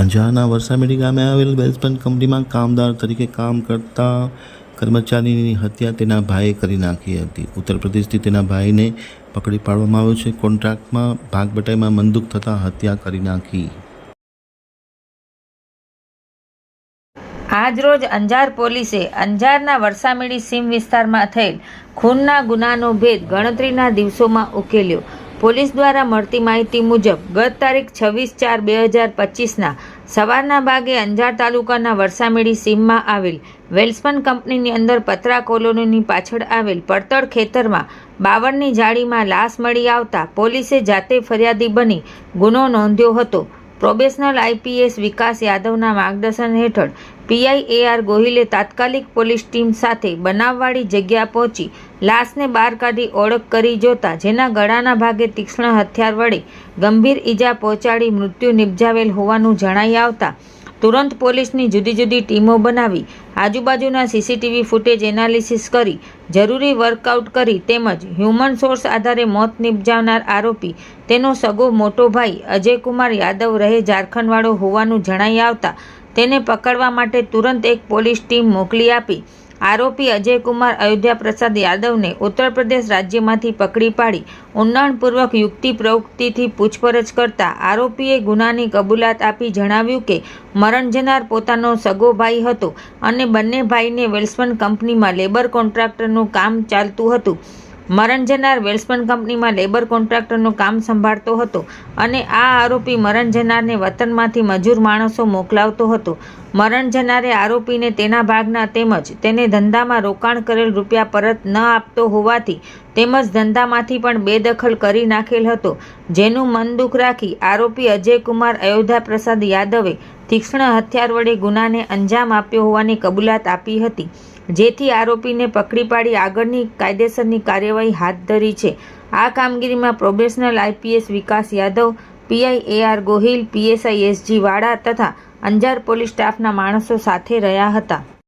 અંજારના વરસામેડી ગામે આવેલ વેલ્સપન કંપનીમાં કામદાર તરીકે કામ કરતા કર્મચારીની હત્યા તેના ભાઈએ કરી નાખી હતી. ઉત્તર તેના ભાઈને પકડી પાડવામાં આવ્યો છે. કોન્ટ્રાક્ટમાં ભાગબટાઈમાં મંદુક થતાં હત્યા કરી નાખી. આજરોજ અંજાર પોલીસે અંજારના વરસામેડી સીમ વિસ્તારમાં થયેલ ખૂનના ગુનાનો ભેદ ગણતરીના દિવસોમાં ઉકેલ્યો. પોલીસ દ્વારા મળતી માહિતી મુજબ, ગત તારીખ છવ્વીસ ચાર બે હજાર પચીસના સવારના ભાગે અંજાર તાલુકાના વરસામેડી સીમમાં આવેલ વેલ્સપન કંપનીની અંદર પતરા કોલોનીની પાછળ આવેલ પડતળ ખેતરમાં બાવળની જાળીમાં લાશ મળી આવતા પોલીસે જાતે ફરિયાદી બની ગુનો નોંધ્યો હતો. પ્રોબેશનલ આઈપીએસ વિકાસ યાદવના માર્ગદર્શન હેઠળ પીઆઈ એ આર ગોહિલે તાત્કાલિક પોલીસ ટીમ સાથે બનાવવાળી જગ્યા પહોંચી લાશને બહાર કાઢી ઓળખ કરી જોતા જેના ગળાના ભાગે તીક્ષ્ણ હથિયાર વડે ગંભીર ઈજા પહોંચાડી મૃત્યુ નિપજાવેલ હોવાનું જણાઈ આવતા તુરંત પોલીસની જુદી જુદી ટીમો બનાવી, આજુબાજુના સીસીટીવી ફૂટેજ એનાલિસિસ કરી, જરૂરી વર્કઆઉટ કરી તેમજ હ્યુમન સોર્સ આધારે મોત નિપજાવનાર આરોપી, તેનો સગો મોટો ભાઈ અજયકુમાર યાદવ રહે ઝારખંડવાળો હોવાનું જણાઈ આવતા તેને પકડવા માટે તુરંત એક પોલીસ ટીમ મોકલી આપી. આરોપી અજયકુમાર અયોધ્યા પ્રસાદ યાદવને ઉત્તર પ્રદેશ રાજ્યમાંથી પકડી પાડી ઊંડાણપૂર્વક યુક્તિ પ્રવૃત્તિથી પૂછપરછ કરતા આરોપીએ ગુનાની કબૂલાત આપી જણાવ્યું કે મરણ જનાર પોતાનો સગો ભાઈ હતો અને બંને ભાઈને વેલ્સમન કંપનીમાં લેબર કોન્ટ્રાક્ટરનું કામ ચાલતું હતું. મરણ જનાર વેલ્સપન કંપનીમાં લેબર કોન્ટ્રાક્ટરનું કામ સંભાળતો હતો અને આ આરોપી મરણ જનારને વતનમાંથી મજૂર માણસો મોકલાવતો હતો. મરણ જનારે આરોપીને તેના ભાગના તેમજ તેને ધંધામાં રોકાણ કરેલ રૂપિયા પરત ન આપતો હોવાથી તેમજ ધંધામાંથી પણ બેદખલ કરી નાખેલ હતો. જેનું મન દુઃખ રાખી આરોપી અજયકુમાર અયોધ્યા પ્રસાદ યાદવે તીક્ષ્ણ હથિયાર વડે ગુનાને અંજામ આપ્યો હોવાની કબૂલાત આપી હતી. જેથી આરોપીને પકડી પાડી આગળની કાયદેસરની કાર્યવાહી હાથ ધરી છે. આ કામગીરીમાં probational IPS Vikas Yadav PI A Gohil, PSI SG Vada તથા અંજાર પોલીસ સ્ટાફના માણસો સાથે રહ્યા હતા.